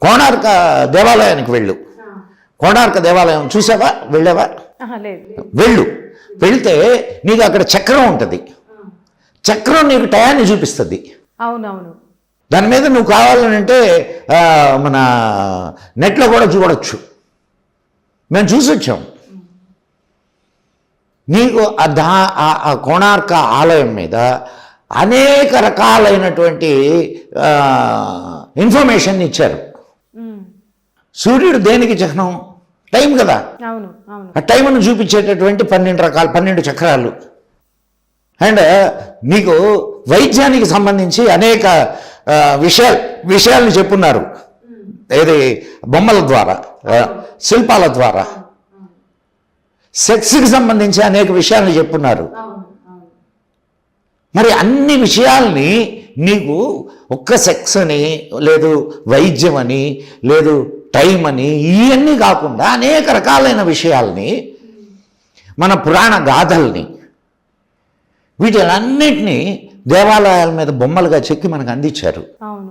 కోణార్క దేవాలయానికి వెళ్ళు. కోణార్క దేవాలయం చూసావా? వెళ్ళావా? వెళ్ళు. వెళ్తే నీకు అక్కడ చక్రం ఉంటుంది. చక్రం నీకు టయాన్ని చూపిస్తుంది. అవునవును. దాని మీద నువ్వు కావాలనంటే మన నెట్లో కూడా చూడొచ్చు. మేము చూసి వచ్చాం. నీకు ఆ దా ఆ- కోణార్క ఆలయం మీద అనేక రకాలైనటువంటి ఇన్ఫర్మేషన్ ఇచ్చారు. సూర్యుడు దేనికి చిహ్నం టైం కదా. ఆ టైంను చూపించేటటువంటి పన్నెండు రకాల పన్నెండు చక్రాలు. అండ్ నీకు వైద్యానికి సంబంధించి అనేక విషయాలు విషయాలను చెప్పున్నారు. ఏది? బొమ్మల ద్వారా శిల్పాల ద్వారా. సెక్స్కి సంబంధించి అనేక విషయాలను చెప్పున్నారు. మరి అన్ని విషయాల్ని నీకు ఒక్క సెక్స్ అని లేదు వైద్యం అని లేదు టైం అని ఇవన్నీ కాకుండా అనేక రకాలైన విషయాల్ని మన పురాణ గాథల్ని వీటిలన్నిటినీ దేవాలయాల మీద బొమ్మలుగా చెక్కి మనకు అందించారు. అవును.